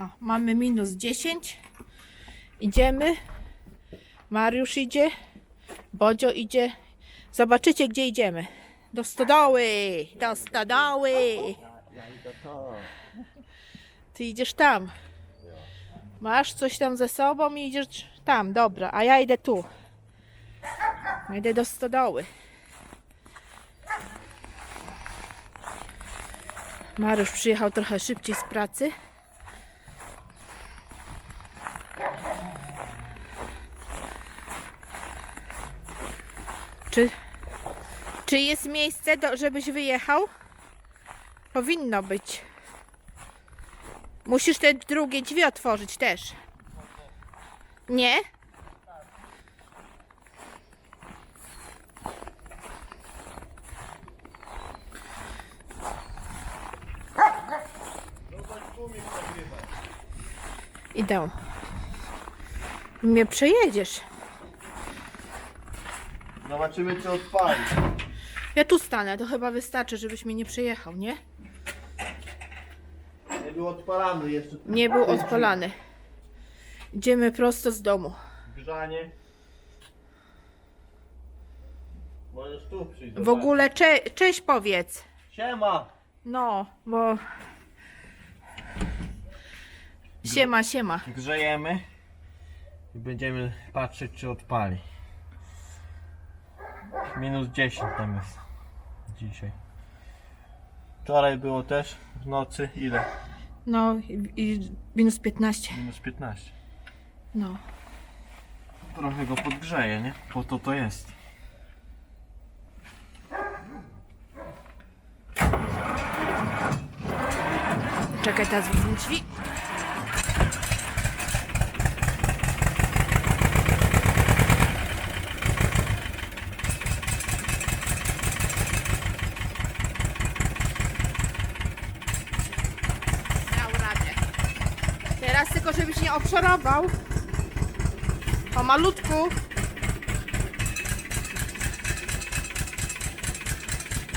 O, mamy minus 10. Idziemy. Mariusz idzie. Bodzio idzie. Zobaczycie, gdzie idziemy. Do stodoły. Do stodoły. Ty idziesz tam. Masz coś tam ze sobą i idziesz tam, dobra, a ja idę tu. Idę do stodoły. Mariusz przyjechał trochę szybciej z pracy. Czy, czy jest miejsce, do, żebyś wyjechał? Powinno być. Musisz te drugie drzwi otworzyć też. Nie? Idę. Mnie przejedziesz. Zobaczymy czy odpali. Ja tu stanę, to chyba wystarczy, żebyś mnie nie przejechał, nie? Nie był odpalany jeszcze. Nie był odpalany. Idziemy prosto z domu. Grzanie. Możesz tu przyjść. W ogóle cze cześć powiedz. Siema! No, bo... Siema, siema. Grzejemy. I będziemy patrzeć czy odpali. Minus 10 tam jest. Dzisiaj. Wczoraj było też w nocy ile? No i, i minus 15. Minus 15. No. Trochę go podgrzeje, nie? Po to to jest. Czekaj, teraz wezmę drzwi. Dał radę. Teraz tylko, żebyś nie obszorował. Po malutku.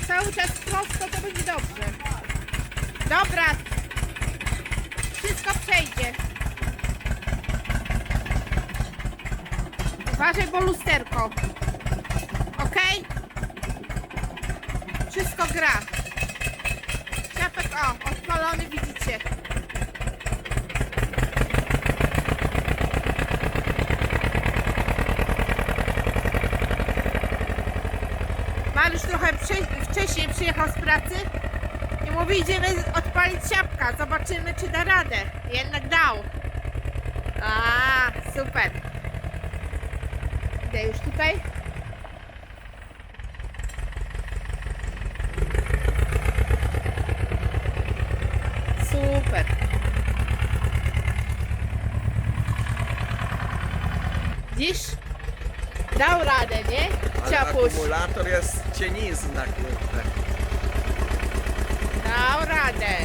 Cały czas prosto, to będzie dobrze. Dobra. Wszystko przejdzie. Uważaj, bo lusterko. Ok? Wszystko gra. Ciapek, o, odpalony widzicie. Mariusz trochę wcze- wcześniej przyjechał z pracy i mówi, idziemy odpalić siapka. Zobaczymy, czy da radę. Jednak dał. A, super. Idę już tutaj. Super. Dziś dał radę, nie? Ciapuś. akumulator jest cienizna, kurde. Dał radę.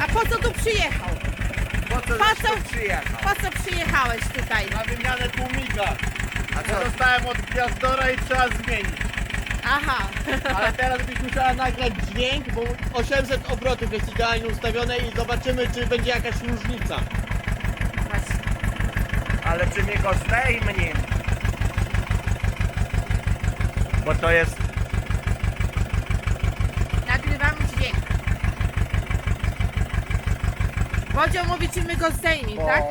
A po co tu przyjechał? Po co Po żeś co? tu przyjechał? Po co przyjechałeś tutaj? Na wymianę tłumika. A Ja co? dostałem od gwiazdora i trzeba zmienić. Aha. Ale teraz byś musiała nagrać dźwięk, bo 800 obrotów jest idealnie ustawione i zobaczymy czy będzie jakaś różnica. Ale czy mnie go zdejmnie? Bo to jest... Nagrywamy dźwięk. Bodzio mówi, czy my go zdejmij, Bo tak?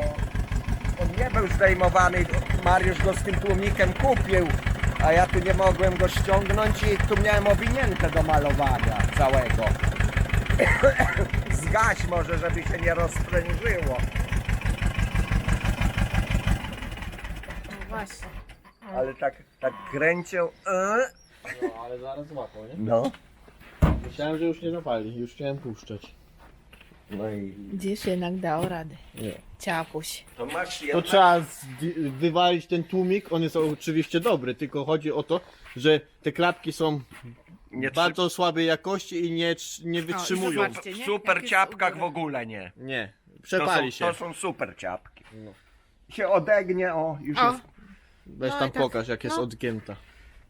on nie był zdejmowany. Mariusz go z tym tłumikiem kupił. A ja tu nie mogłem go ściągnąć i tu miałem owinięte do malowania całego. Zgaś może, żeby się nie rozprężyło. No właśnie. Ale tak, tak kręcił. e? No ale zaraz złapał, nie? No. Myślałem, że już nie zapali, już chciałem puszczać. No i Gdzieś jednak dał radę. Nie. Ciapuś. to masz To jednak... trzeba zdi- wywalić ten tłumik, on jest oczywiście dobry, tylko chodzi o to, że te klapki są Nie bardzo słabej jakości i nie, trz- nie wytrzymują. zobacz. Zobaczcie, nie? w super jest ciapkach w ogóle nie. Nie, To przepali są, się. to są super ciapki. No. Się odegnie, o, już O, jest. Weź No tam tak, pokaż jak jest no. odgięta.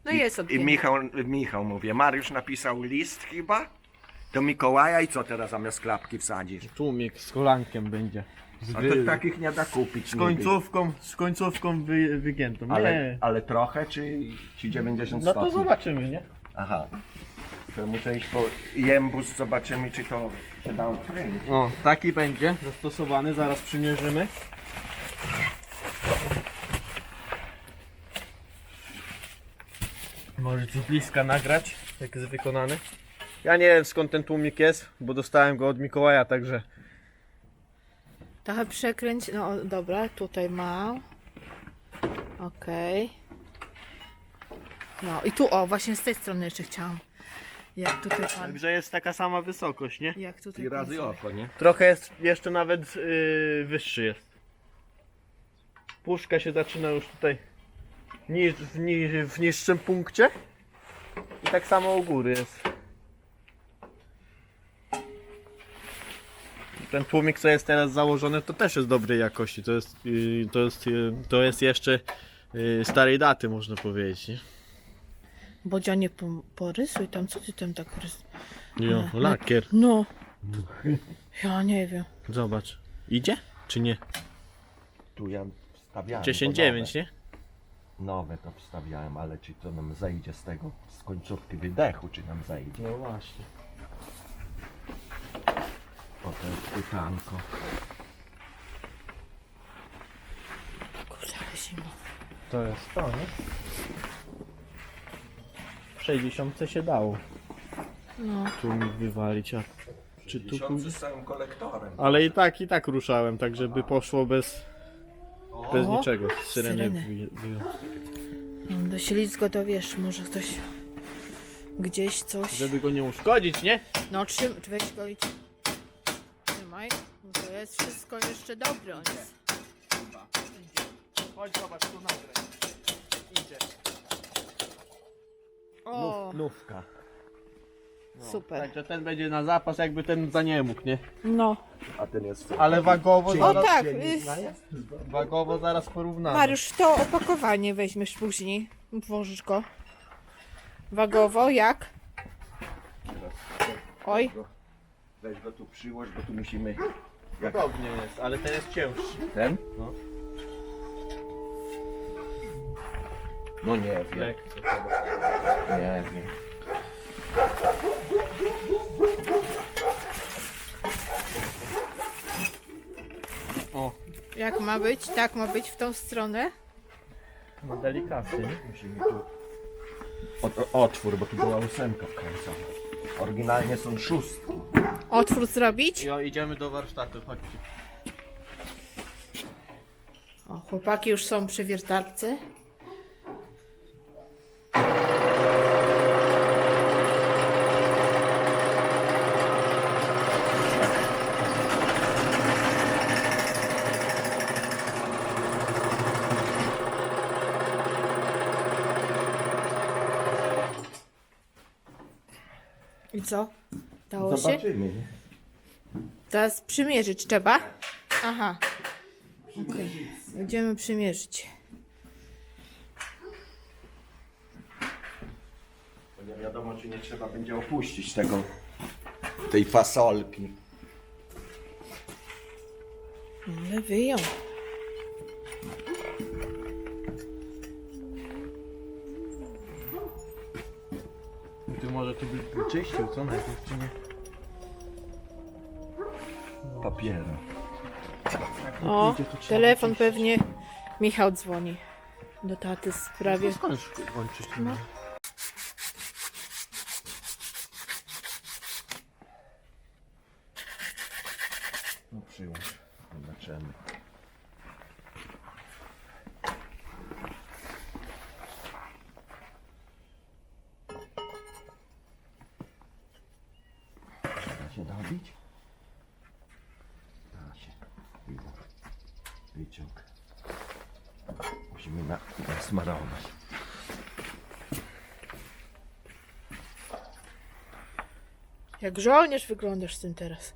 No jest I. Michał, Michał mówię, Mariusz napisał list chyba do Mikołaja i co teraz zamiast klapki wsadzisz? Tłumik z kolankiem będzie. Z, A wy... to takich nie da kupić z końcówką, z końcówką wy, wygiętą. Ale, Nie. ale trochę, czy, czy 90 No to stopni? zobaczymy, nie? Aha. To muszę iść po jembus, zobaczymy czy to się da odkryć. O, taki będzie zastosowany, zaraz przymierzymy. Możecie z bliska nagrać, jak jest wykonany. Ja nie wiem skąd ten tłumik jest, bo dostałem go od Mikołaja, także Trochę przekręć. No dobra, tutaj mam. Okej. No i tu, o, właśnie z tej strony jeszcze chciałam. Jak tutaj pan. Także jest taka sama wysokość, nie? Jak tutaj I pan razy sobie- oko, nie? Trochę jest, jeszcze nawet yy, wyższy jest. Puszka się zaczyna już tutaj niż, w, ni, w niższym punkcie. I tak samo u góry jest. Ten tłumik, co jest teraz założony, to też jest dobrej jakości. To jest, yy, to jest, yy, to jest jeszcze yy, starej daty, można powiedzieć. Nie? Bodzianie, po, porysuj tam, co ty tam tak rys... Jo, lakier. No. Ja nie wiem. Zobacz. Idzie? Czy nie? Tu ja wstawiałem. 10-9, nie? Nowe to wstawiałem, ale czy to nam zejdzie z tego, z końcówki wydechu, czy nam zejdzie? No właśnie. O, to jest pytanko. Kurde, ale zimno. To jest to, nie? W 60 się dało No. tu mi wywalić, a czy tu... Z całym kolektorem. Ale i tak, i tak ruszałem, tak żeby poszło bez, bez O, niczego. Syreny syreny. wyje- wyjął. No, Do ślizgo to wiesz, może ktoś gdzieś coś. Żeby go nie uszkodzić, nie? No trzym, weź go i trzymaj. No To jest wszystko jeszcze dobre on jest. Chodź zobacz, tu nagraj. Idzie. O, Nówka. Super. Także ten będzie na zapas, jakby ten za nie mógł, nie? No. A ten jest... Ale wagowo O zaraz, tak, y, wagowo zaraz porównamy. Mariusz, to opakowanie weźmiesz później. Włożysz go. Wagowo, jak? Oj. Weź go tu przyłoż, bo tu musimy... Podobnie jest, ale ten jest cięższy. Ten? No. No nie wiem, Lekko. nie wiem. Jak ma być? Tak ma być w tą stronę. no delikatnie, nie? Musimy tu... O- otwór, bo tu była ósemka wkręcona. Oryginalnie są szóstki. Otwór zrobić. Jo, idziemy do warsztatu, chodźcie. O, chłopaki już są przy wiertarce. Co? Dało się? Zobaczymy, nie? Teraz przymierzyć trzeba. Aha. Okej. Będziemy przymierzyć. Bo nie wiadomo, czy nie trzeba będzie opuścić tego... tej fasolki. Ale wyjął. Ty by czyścił, co najpierw, czy nie? Papiera. O, idzie, to trzeba telefon wyczyścić. pewnie Michał dzwoni do taty w sprawie. Skąd kończyć? No. No przyłóż. Zobaczymy. Da się dobić? Da się. Wyciąg. Wyciąg. Musimy na, nasmarować. Jak żołnierz wyglądasz z tym teraz.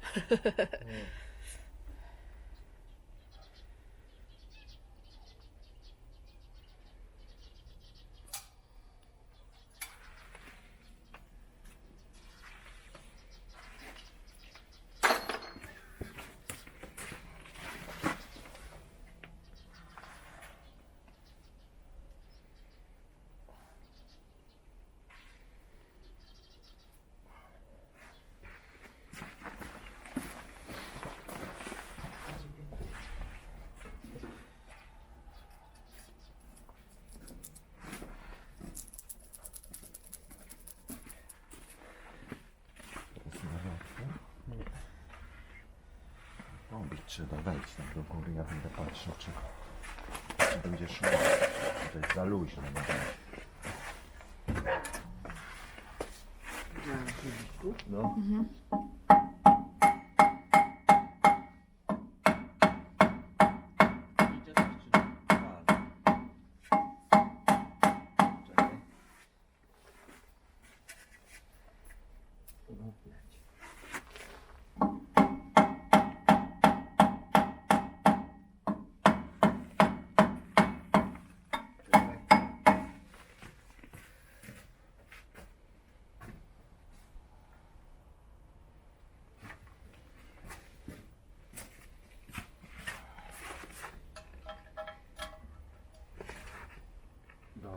Trzeba wejść tam do góry, ja będę patrzył, czy, czy będzie szło. To jest za luźno. no będzie. No. Czekaj.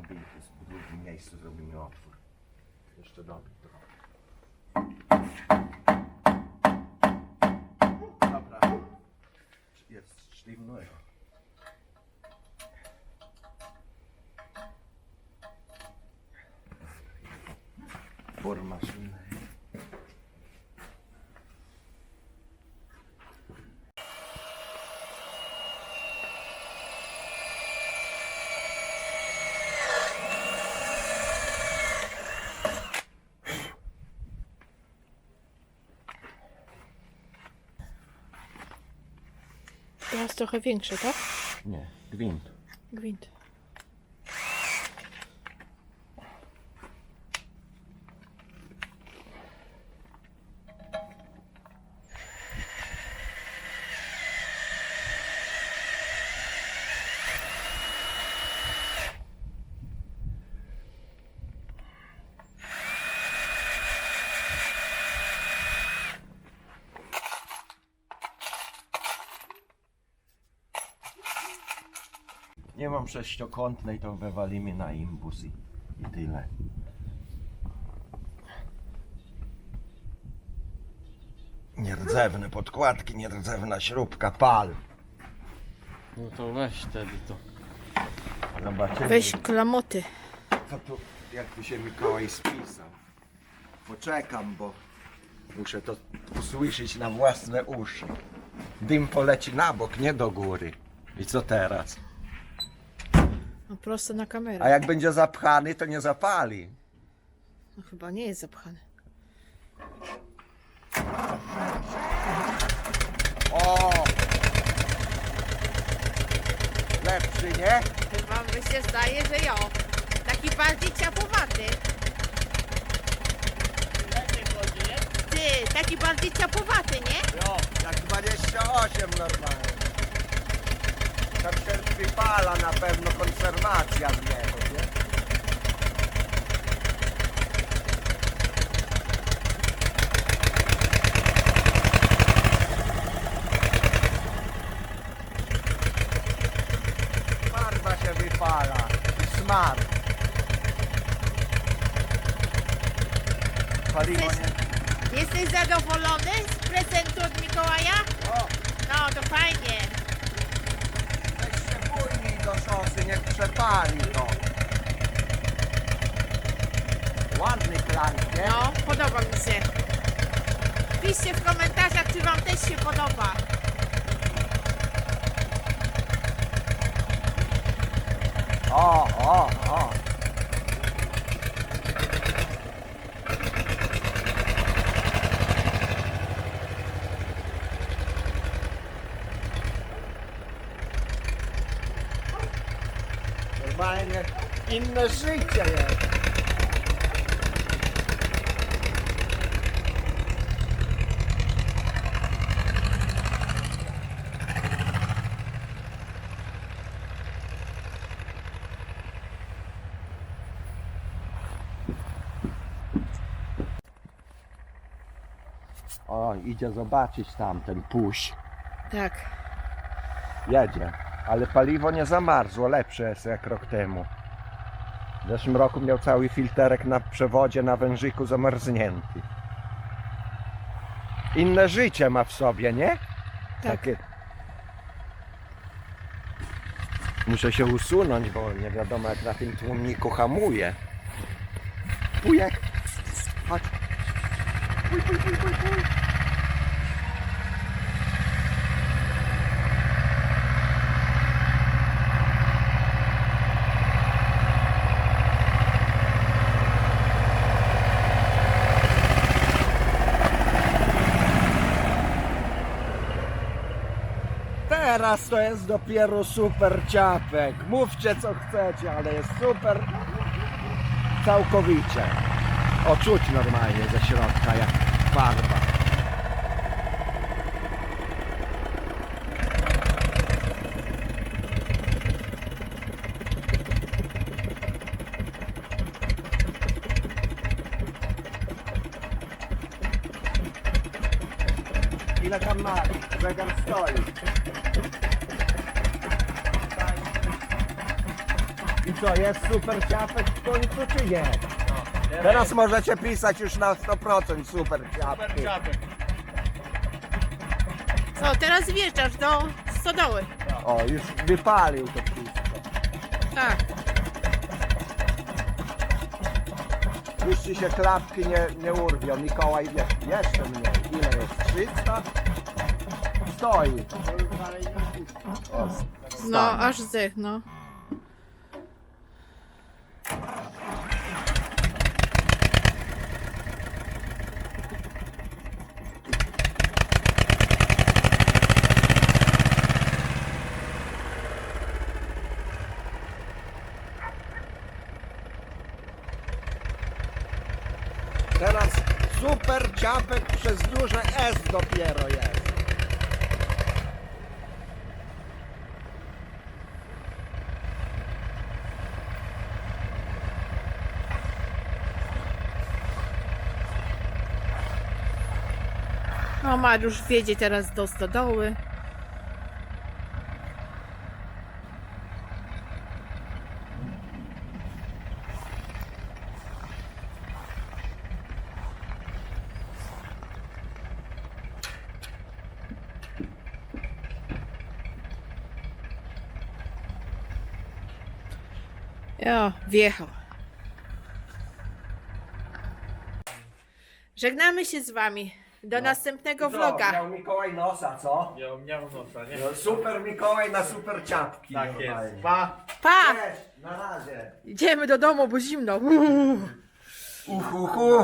Jest w drugim miejscu zrobimy otwór. Jeszcze dobij trochę. Dobra. Jest sztywno. Teraz trochę większe, tak? Nie, gwint. Gwint. Nie mam sześciokątnej, to wywalimy na imbus i, i tyle. Nierdzewne podkładki, nierdzewna śrubka, pal. No to weź wtedy to. Zobaczymy, Weź klamoty. co tu, jak tu się Mikołaj spisał. Poczekam, bo muszę to usłyszeć na własne uszy. Dym poleci na bok, nie do góry. I co teraz? No prosto na kamerę. A jak będzie zapchany, to nie zapali. No chyba nie jest zapchany. O! Lepszy, nie? Chyba mi się zdaje, że jo. Taki bardziej ciapowaty. Ty, taki bardziej ciapowaty, nie? Jo, jak 28 normalnie. Tam się wypala na pewno konserwacja w niego, nie? Się. Piszcie w komentarzach, czy wam też się podoba. O, o, o. Normalnie inne życie jest. O, idzie zobaczyć tam ten puś. Tak. Jedzie. Ale paliwo nie zamarzło, lepsze jest jak rok temu. W zeszłym roku miał cały filterek na przewodzie, na wężyku zamarznięty. Inne życie ma w sobie, nie? Tak. Takie... Muszę się usunąć, bo nie wiadomo jak na tym tłumniku hamuje. Wujek! Chodź. Puj, puj, puj, puj, puj. Teraz to jest dopiero super ciapek. Mówcie co chcecie, ale jest super całkowicie. O, czuć normalnie ze środka jak farba. Ile tam ma? Zegar stoi. Co, jest super ciapek w końcu czy nie? Teraz możecie pisać już na 100% super ciapki. Co, teraz wjeżdżasz do stodoły. O, już wypalił to wszystko. Tak. Już ci się klapki nie, nie urwią. Mikołaj wie, jeszcze mniej. Ile jest? 300? Stoi. O, No, aż zdech, no. Teraz super ciapek przez duże S dopiero jest. No, Mariusz wjedzie teraz do stodoły. Ja, wjechał. Żegnamy się z wami. Do następnego vloga. Miał Mikołaj nosa, co? Ja miał nosa, nie? No, super Mikołaj na super ciapki. Tak normalnie. jest. Pa! Pa! Cześć, na razie. Idziemy do domu, bo zimno. Uhu, hu.